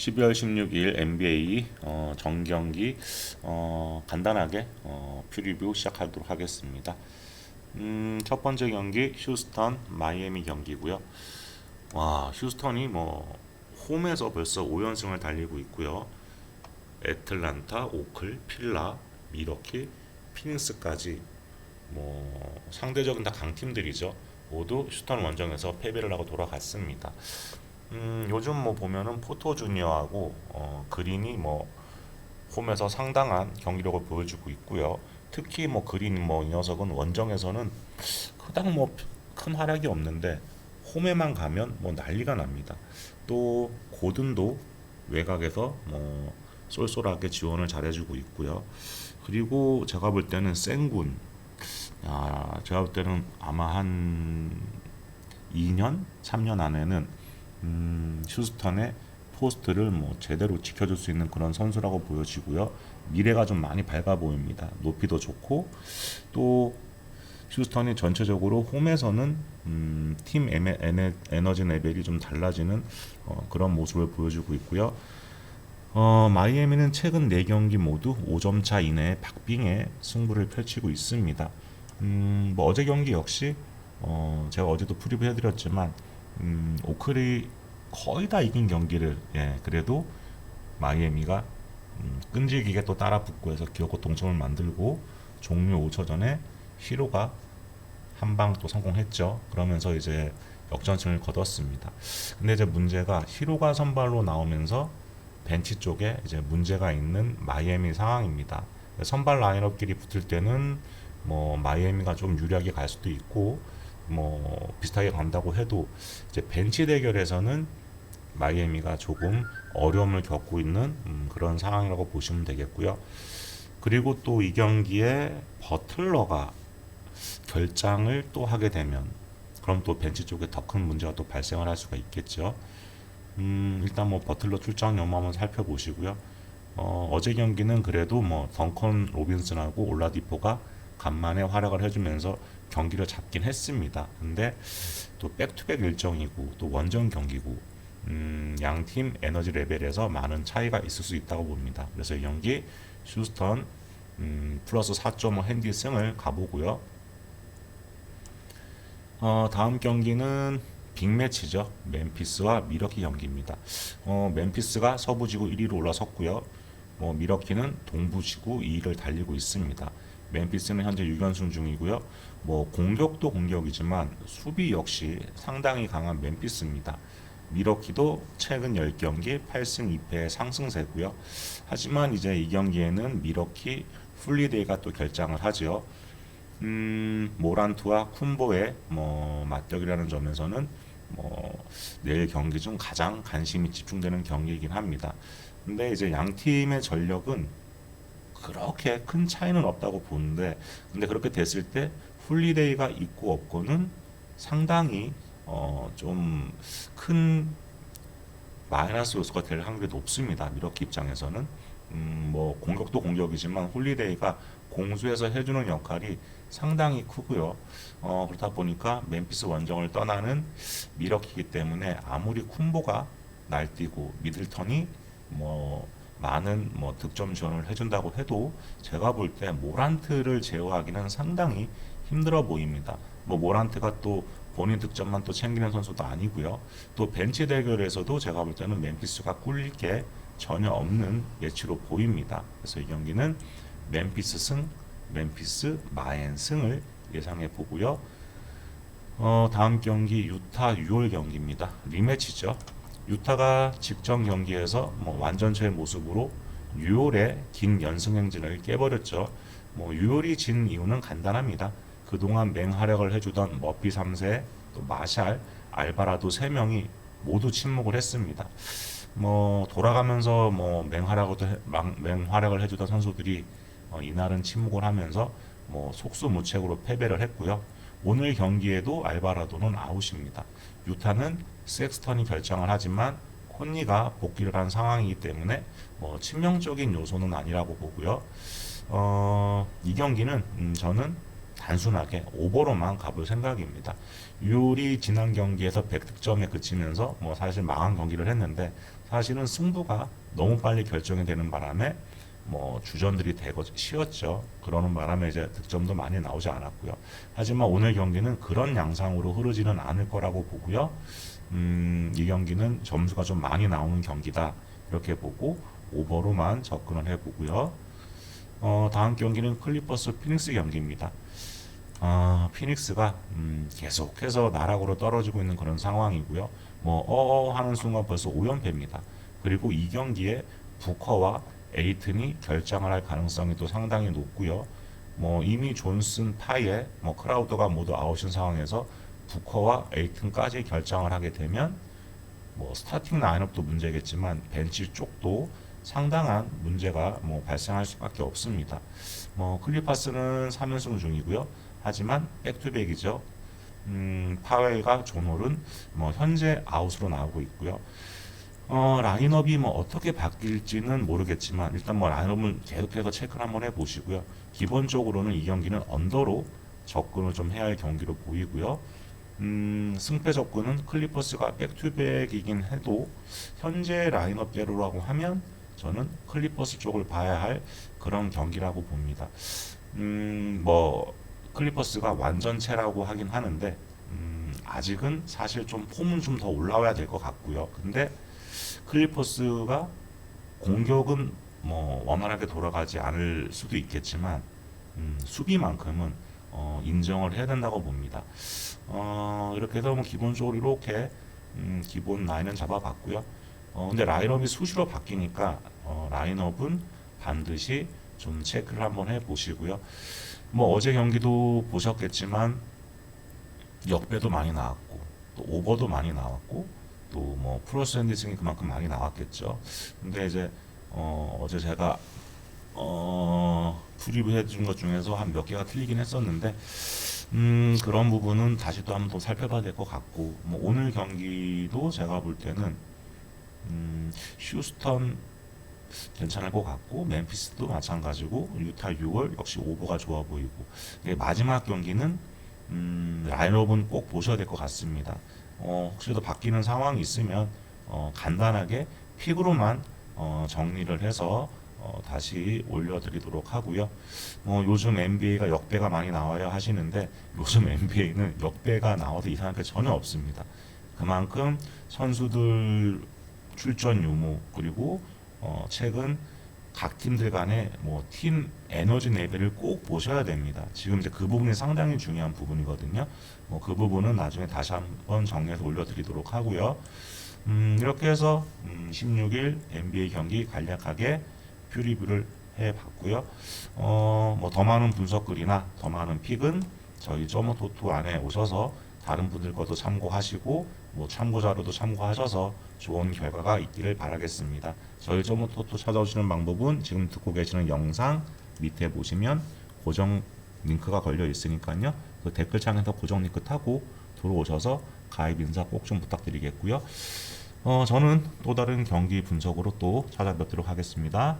12월 16일 NBA 어, 정경기 어, 간단하게 어, 퓨리뷰 시작하도록 하겠습니다. 음, 첫 번째 경기 휴스턴 마이애미 경기고요. 와 휴스턴이 뭐 홈에서 벌써 5연승을 달리고 있고요. 애틀란타, 오클, 필라, 미러키, 피닉스까지 뭐 상대적인 다 강팀들이죠. 모두 휴스턴 원정에서 패배를 하고 돌아갔습니다. 음, 요즘 뭐 보면은 포토 주니어하고 어, 그린이 뭐 홈에서 상당한 경기력을 보여주고 있고요. 특히 뭐 그린 뭐 이 녀석은 원정에서는 그닥 뭐 큰 활약이 없는데 홈에만 가면 뭐 난리가 납니다. 또 고든도 외곽에서 뭐 쏠쏠하게 지원을 잘해주고 있고요. 그리고 제가 볼 때는 생군, 아 제가 볼 때는 아마 한 2년, 3년 안에는 음, 휴스턴의 포스트를 뭐 제대로 지켜줄 수 있는 그런 선수라고 보여지고요. 미래가 좀 많이 밝아 보입니다. 높이도 좋고 또 휴스턴이 전체적으로 홈에서는 음, 팀 에네, 에너 지 레벨이 좀 달라지는 어, 그런 모습을 보여주고 있고요. 어, 마이애미는 최근 4경기 모두 5점 차 이내에 박빙의 승부를 펼치고 있습니다. 음, 뭐 어제 경기 역시 어, 제가 어제도 프리뷰 해드렸지만 음, 오클이 거의 다 이긴 경기를 예, 그래도 마이애미가 음, 끈질기게 또 따라 붙고 해서 기어코 동점을 만들고 종료 5초 전에 히로가 한 방 또 성공했죠. 그러면서 이제 역전승을 거뒀습니다. 근데 이제 문제가 히로가 선발로 나오면서 벤치 쪽에 이제 문제가 있는 마이애미 상황입니다. 선발 라인업끼리 붙을 때는 뭐 마이애미가 좀 유리하게 갈 수도 있고 뭐 비슷하게 간다고 해도 이제 벤치 대결에서는 마이애미가 조금 어려움을 겪고 있는 음, 그런 상황이라고 보시면 되겠고요. 그리고 또 이 경기에 버틀러가 결장을 또 하게 되면 그럼 또 벤치 쪽에 더 큰 문제가 또 발생을 할 수가 있겠죠. 음, 일단 뭐 버틀러 출장 여부 한번 살펴보시고요. 어, 어제 경기는 그래도 뭐 덩컨 로빈슨하고 올라디포가 간만에 활약을 해주면서 경기를 잡긴 했습니다. 근데 또 백투백 일정이고 또 원정 경기고 음, 양팀 에너지 레벨에서 많은 차이가 있을 수 있다고 봅니다. 그래서 이 경기 휴스턴 음, 플러스 4.5 핸디 승을 가보고요. 어, 다음 경기는 빅매치죠. 멤피스와 미러키 경기입니다. 어, 멤피스가 서부지구 1위로 올라섰고요. 뭐 미러키는 동부지구 2위를 달리고 있습니다. 멤피스는 현재 6연승 중이고요. 뭐 공격도 공격이지만 수비 역시 상당히 강한 멤피스입니다. 미러키도 최근 10경기 8승 2패의 상승세고요. 하지만 이제 이 경기에는 미러키 풀리데이가 또 결장을 하죠. 음, 모란투와 쿤보의 뭐 맞덕이라는 점에서는 뭐 내일 경기 중 가장 관심이 집중되는 경기이긴 합니다. 근데 이제 양 팀의 전력은 그렇게 큰 차이는 없다고 보는데 근데 그렇게 됐을 때 훌리데이가 있고 없고는 상당히 어, 좀 큰 마이너스 요소가 될 확률이 높습니다. 미러키 입장에서는 음, 뭐 공격도 공격이지만 홀리데이가 공수에서 해주는 역할이 상당히 크고요. 어, 그렇다 보니까 멤피스 원정을 떠나는 미러키이기 때문에 아무리 쿤보가 날뛰고 미들턴이 뭐 많은 뭐 득점 지원을 해준다고 해도 제가 볼 때 모란트를 제어하기는 상당히 힘들어 보입니다. 뭐 모란트가 또 본인 득점만 또 챙기는 선수도 아니고요. 또 벤치 대결에서도 제가 볼 때는 멤피스가 꿀릴 게 전혀 없는 예치로 보입니다. 그래서 이 경기는 멤피스 승, 멤피스 마엔 승을 예상해 보고요. 어, 다음 경기 유타 6월 경기입니다. 리매치죠. 유타가 직전 경기에서 뭐 완전체의 모습으로 유월의 긴 연승 행진을 깨버렸죠. 뭐 유월이 진 이유는 간단합니다. 그동안 맹활약을 해주던 머피 3세, 또 마샬, 알바라도 3명이 모두 침묵을 했습니다. 뭐 돌아가면서 뭐 맹활약을 맹활약을 해주던 선수들이 어, 이날은 침묵을 하면서 뭐 속수무책으로 패배를 했고요. 오늘 경기에도 알바라도는 아웃입니다. 유타는 섹스턴이 결정을 하지만 콘니가 복귀를 한 상황이기 때문에 뭐 치명적인 요소는 아니라고 보고요. 어, 이 경기는 음, 저는 단순하게 오버로만 가볼 생각입니다. 유리 지난 경기에서 100득점에 그치면서 뭐 사실 망한 경기를 했는데 사실은 승부가 너무 빨리 결정이 되는 바람에 뭐 주전들이 대거 쉬었죠. 그러는 바람에 이제 득점도 많이 나오지 않았고요. 하지만 오늘 경기는 그런 양상으로 흐르지는 않을 거라고 보고요. 음, 이 경기는 점수가 좀 많이 나오는 경기다. 이렇게 보고 오버로만 접근을 해보고요. 어, 다음 경기는 클리퍼스 피닉스 경기입니다. 아, 피닉스가 음, 계속해서 나락으로 떨어지고 있는 그런 상황이고요. 뭐 어어 하는 순간 벌써 5연패입니다. 그리고 이 경기에 부커와 에이튼이 결장을 할 가능성이 또 상당히 높고요. 뭐 이미 존슨, 파이에, 뭐 크라우더가 모두 아웃인 상황에서 부커와 에이튼까지 결장을 하게 되면 뭐 스타팅 라인업도 문제겠지만 벤치 쪽도 상당한 문제가 뭐 발생할 수밖에 없습니다. 뭐 클리파스는 3연승 중이고요. 하지만 백투백이죠. 음, 파웰과 존홀은 뭐 현재 아웃으로 나오고 있고요. 어, 라인업이 뭐 어떻게 바뀔지는 모르겠지만 일단 뭐 라인업을 계속해서 체크를 한번 해 보시고요. 기본적으로는 이 경기는 언더로 접근을 좀 해야 할 경기로 보이고요. 음, 승패 접근은 클리퍼스가 백투백이긴 해도 현재 라인업대로라고 하면 저는 클리퍼스 쪽을 봐야 할 그런 경기라고 봅니다. 음, 뭐 클리퍼스가 완전체라고 하긴 하는데 음, 아직은 사실 좀 폼은 좀 더 올라와야 될 것 같고요. 근데 클리퍼스가 공격은 뭐 원활하게 돌아가지 않을 수도 있겠지만 음, 수비만큼은 어, 인정을 해야 된다고 봅니다. 어, 이렇게 해서 뭐 기본적으로 이렇게 음, 기본 라인은 잡아봤고요. 어, 근데 라인업이 수시로 바뀌니까 어, 라인업은 반드시 좀 체크를 한번 해보시고요. 뭐 어제 경기도 보셨겠지만 역배도 많이 나왔고 또 오버도 많이 나왔고 또 뭐 프로스 핸디싱이 그만큼 많이 나왔겠죠. 근데 이제 어, 어제 제가 어, 프리뷰 해준 것 중에서 한 몇 개가 틀리긴 했었는데 음, 그런 부분은 다시 또 한번 더 살펴봐야 될 것 같고 뭐 오늘 경기도 제가 볼 때는 음, 휴스턴 괜찮을 것 같고 멤피스도 마찬가지고 유타 6월 역시 오버가 좋아 보이고 마지막 경기는 음, 라인업은 꼭 보셔야 될 것 같습니다. 어, 혹시라도 바뀌는 상황이 있으면 어, 간단하게 픽으로만 어, 정리를 해서 어, 다시 올려드리도록 하고요. 어, 요즘 NBA가 역배가 많이 나와야 하시는데 요즘 NBA는 역배가 나와도 이상할 게 전혀 없습니다. 그만큼 선수들 출전 유무 그리고 어, 최근 각 팀들 간의 뭐 팀 에너지 레벨을 꼭 보셔야 됩니다. 지금 이제 그 부분이 상당히 중요한 부분이거든요. 뭐 그 부분은 나중에 다시 한번 정리해서 올려드리도록 하고요. 음, 이렇게 해서 음, 16일 NBA 경기 간략하게 퓨리뷰를 해봤고요. 어, 뭐 더 많은 분석글이나 더 많은 픽은 저희 저모토토 안에 오셔서 다른 분들 것도 참고하시고 뭐 참고 자료도 참고하셔서 좋은 결과가 있기를 바라겠습니다. 저희 저모토토 찾아오시는 방법은 지금 듣고 계시는 영상 밑에 보시면 고정 링크가 걸려 있으니까요. 그 댓글창에서 고정 링크 타고 들어오셔서 가입 인사 꼭 좀 부탁드리겠고요. 어, 저는 또 다른 경기 분석으로 또 찾아뵙도록 하겠습니다.